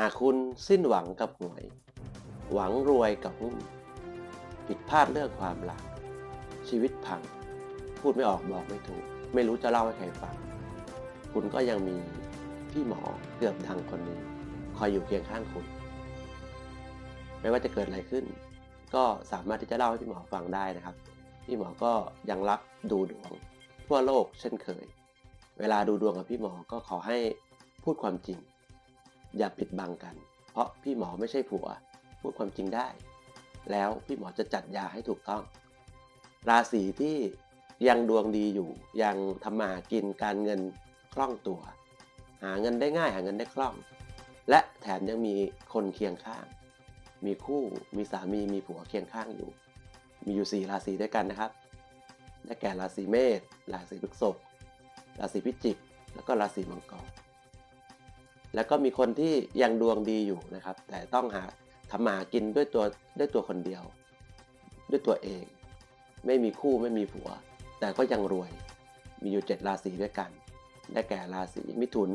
หากคุณสิ้นหวังกับหวย หวังรวยกับหุ้น ผิดพลาดเรื่องความรัก ชีวิตพัง พูดไม่ออกบอกไม่ถูก ไม่รู้จะเล่าให้ใครฟัง คุณก็ยังมีพี่หมอเกือบดังคนนี้ คอยอยู่เคียงข้างคุณ ไม่ว่าจะเกิดอะไรขึ้น ก็สามารถที่จะเล่าให้พี่หมอฟังได้นะครับ พี่หมอก็ยังรับดูดวง ทั่วโลกเช่นเคย เวลาดูดวงกับพี่หมอก็ขอให้พูดความจริง อย่าปิดบังกัน เพราะพี่หมอไม่ใช่ผัว พูดความจริงได้ แล้วพี่หมอจะจัดยาให้ถูกต้อง ราศีที่ยังดวงดีอยู่ ยังทำมาหากินการเงินคล่องตัว หาเงินได้ง่ายหาเงินได้คล่อง และแถมยังมีคนเคียงข้าง มีคู่มีสามีมีผัวเคียงข้างอยู่ มีอยู่สี่ราศีด้วยกันนะครับได้แก่ราศีเมษราศีพฤษภราศีพิจิก แล้วก็ราศีมังกร แล้วก็มีคนที่ยังดวงดีอยู่นะครับ แต่ต้องหาทำมาหากินด้วยตัวด้วยตัวคนเดียว ด้วยตัวเอง ไม่มีคู่ไม่มีผัว แต่ก็ยังรวย มีอยู่ 7 ราศีด้วยกัน ได้แก่ราศีมิถุน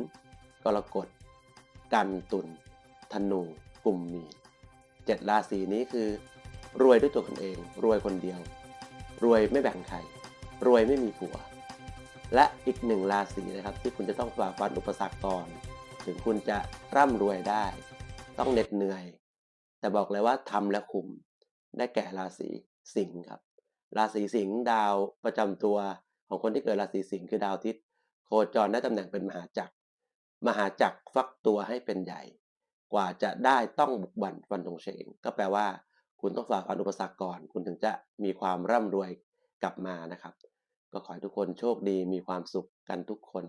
กรกฎ กันตุลธนูกลุ่มมีเจ็ดราศีนี้คือ รวยด้วยตัวคนเอง รวยคนเดียว รวยไม่แบ่งใคร รวยไม่มีผัว และอีกหนึ่งราศีนะครับ ที่คุณจะต้องฝ่าฟันอุปสรรคก่อน ถึงคุณจะร่ำรวยได้ ต้องเหน็ดเหนื่อย แต่บอกเลยว่าทำและคุมได้แก่ราศีสิงห์ครับ ราศีสิงห์ดาวประจำตัวของคนที่เกิดราศีสิงห์คือดาวอาทิตย์โคจรได้ตำแหน่งเป็นมหาจักร มหาจักรฟักตัวให้เป็นใหญ่ กว่าจะได้ต้องบุกบั่นฟันธงเฉงก็แปลว่า คุณต้องฝ่าฟันอุปสรรคก่อน คุณถึงจะมีความร่ำรวยกลับมานะครับ ก็ขอให้ทุกคนโชคดีมีความสุขกันทุกคน